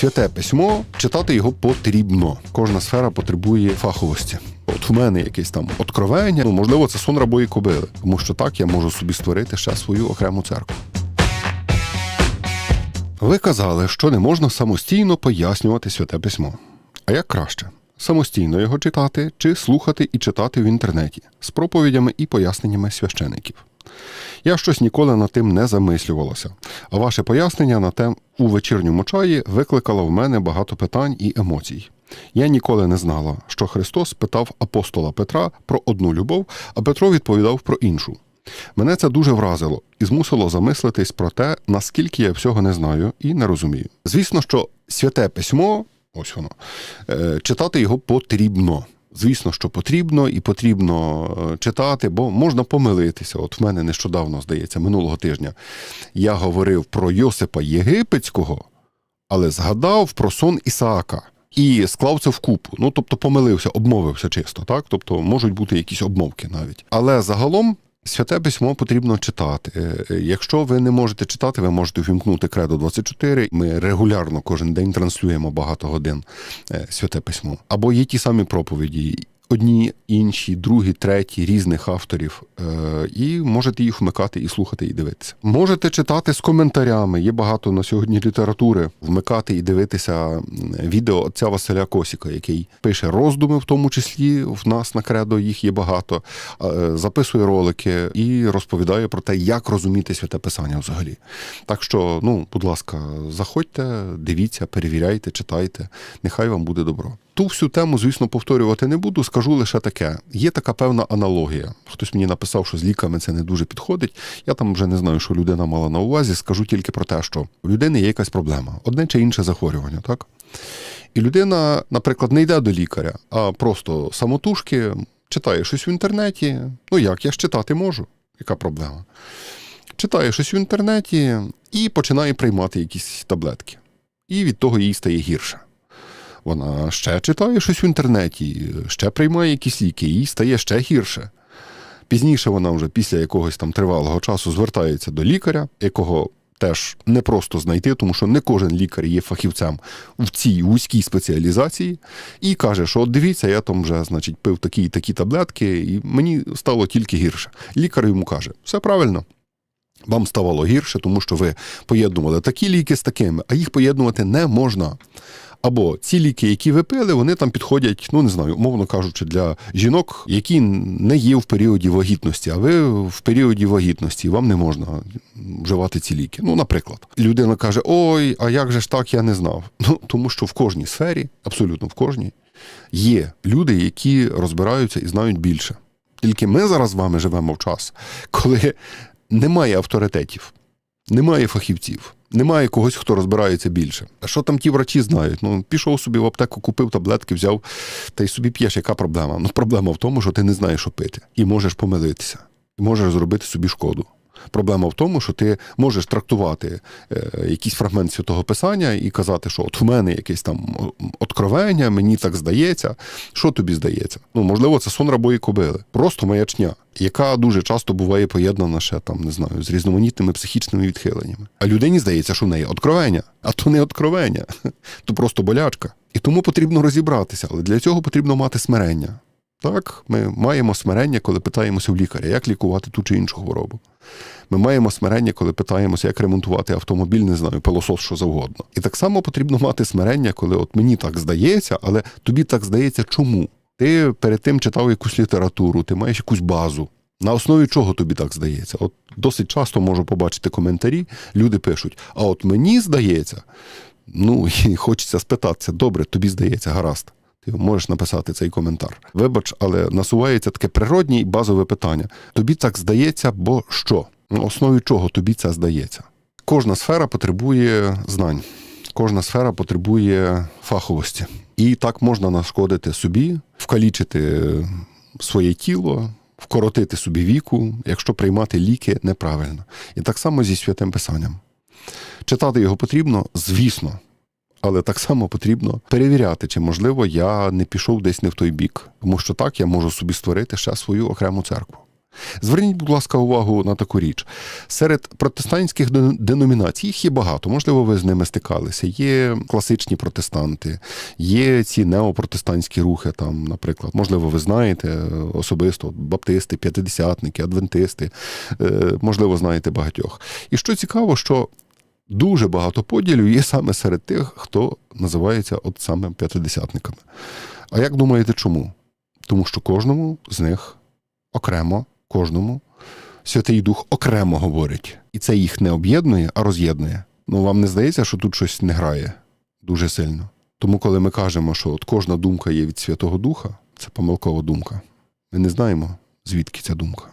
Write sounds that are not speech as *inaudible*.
Святе письмо читати його потрібно. Кожна сфера потребує фаховості. От в мене якесь там откровення, ну можливо, це сон рабої кобили, тому що так я можу собі створити ще свою окрему церкву. Ви казали, що не можна самостійно пояснювати святе письмо. А як краще? Самостійно його читати чи слухати і читати в інтернеті з проповідями і поясненнями священиків. Я щось ніколи над тим не замислювалося, а ваше пояснення на те у вечірньому чаї викликало в мене багато питань і емоцій. Я ніколи не знала, що Христос питав апостола Петра про одну любов, а Петро відповідав про іншу. Мене це дуже вразило і змусило замислитись про те, наскільки я всього не знаю і не розумію. Звісно, що святе письмо, ось воно, е, читати його потрібно. Звісно, що потрібно і потрібно е, читати, бо можна помилитися. От в мене нещодавно, здається, минулого тижня я говорив про Йосипа Єгипетського, але згадав про сон Ісаака. І склав це в купу. Ну, тобто помилився, обмовився чисто, так? Тобто можуть бути якісь обмовки навіть. Але загалом святе письмо потрібно читати. Е, Якщо ви не можете читати, ви можете вімкнути Кредо 24. Ми регулярно кожен день транслюємо багато годин е, святе письмо. Або є ті самі проповіді. Одні, інші, другі, треті, різних авторів, е, і можете їх вмикати і слухати, і дивитися. Можете читати з коментарями. Є багато на сьогодні літератури. Вмикати і дивитися відео отця Василя Косіка, який пише роздуми, в тому числі в нас на кредо їх є багато, е, записує ролики і розповідає про те, як розуміти святе писання взагалі. Так що, ну, будь ласка, заходьте, дивіться, перевіряйте, читайте. Нехай вам буде добро. Ту всю тему, звісно, повторювати не буду. Скажу лише таке: є така певна аналогія. Хтось мені написав, що з ліками це не дуже підходить. Я там вже не знаю, що людина мала на увазі. Скажу тільки про те, що у людини є якась проблема, одне чи інше захворювання, так? І людина, наприклад, не йде до лікаря, а просто самотужки читає щось в інтернеті. Ну як, я ж читати можу. Яка проблема? Читає щось в інтернеті і починає приймати якісь таблетки. І від того їй стає гірше. Вона ще читає щось в інтернеті, ще приймає якісь ліки, їй стає ще гірше. Пізніше вона вже після якогось там тривалого часу звертається до лікаря, якого теж не просто знайти, тому що не кожен лікар є фахівцем в цій вузькій спеціалізації, і каже, що от дивіться, я там вже значить, пив такі і такі таблетки, і мені стало тільки гірше. Лікар йому каже: все правильно. Вам ставало гірше, тому що ви поєднували такі ліки з такими, а їх поєднувати не можна. Або ці ліки, які ви пили, вони там підходять, ну не знаю, умовно кажучи, для жінок, які не є в періоді вагітності, а ви в періоді вагітності, вам не можна вживати ці ліки. Ну, наприклад, людина каже: Ой, а як же ж так, я не знав. *laughs* Ну тому що в кожній сфері, абсолютно в кожній, є люди, які розбираються і знають більше. Тільки ми зараз з вами живемо в час, коли немає авторитетів, немає фахівців. Немає когось, хто розбирається більше. А що там ті врачі знають? Ну, пішов собі в аптеку, купив таблетки, взяв та й собі п'єш, яка проблема? Ну, проблема в тому, що ти не знаєш, що пити, і можеш помилитися, і можеш зробити собі шкоду. Проблема в тому, що ти можеш трактувати е, якийсь фрагмент святого писання і казати, що от в мене якесь там откровення, мені так здається. Що тобі здається? Ну, можливо, це сон рабої кобили, просто маячня, яка дуже часто буває поєднана ще там, не знаю, з різноманітними психічними відхиленнями. А людині здається, що в неї откровення, а то не откровення, *laughs* то просто болячка. І тому потрібно розібратися, але для цього потрібно мати смирення. Так, ми маємо смирення, коли питаємося в лікаря, як лікувати ту чи іншу хворобу. Ми маємо смирення, коли питаємося, як ремонтувати автомобіль, не знаю, пилосос, що завгодно. І так само потрібно мати смирення, коли от мені так здається, але тобі так здається, чому? Ти перед тим читав якусь літературу, ти маєш якусь базу. На основі чого тобі так здається? От досить часто можу побачити коментарі, люди пишуть: а от мені здається, ну *laughs* і хочеться спитатися, добре, тобі здається, гаразд. Ти можеш написати цей коментар. Вибач, але насувається таке природнє і базове питання. Тобі так здається, бо що? На основі чого тобі це здається? Кожна сфера потребує знань, кожна сфера потребує фаховості. І так можна нашкодити собі, вкалічити своє тіло, вкоротити собі віку, якщо приймати ліки неправильно. І так само зі святим писанням. Читати його потрібно, звісно. Але так само потрібно перевіряти, чи можливо я не пішов десь не в той бік, тому що так я можу собі створити ще свою окрему церкву. Зверніть, будь ласка, увагу на таку річ. Серед протестантських деномінацій їх є багато. Можливо, ви з ними стикалися. Є класичні протестанти, є ці неопротестантські рухи, там, наприклад. Можливо, ви знаєте е, особисто баптисти, п'ятидесятники, адвентисти. Е, Можливо, знаєте багатьох. І що цікаво, що дуже багато поділів є саме серед тих, хто називається от саме п'ятидесятниками. А як думаєте, чому? Тому що кожному з них окремо, кожному Святий Дух окремо говорить. І це їх не об'єднує, а роз'єднує. Ну вам не здається, що тут щось не грає дуже сильно. Тому, коли ми кажемо, що от кожна думка є від Святого Духа, це помилкова думка. Ми не знаємо, звідки ця думка.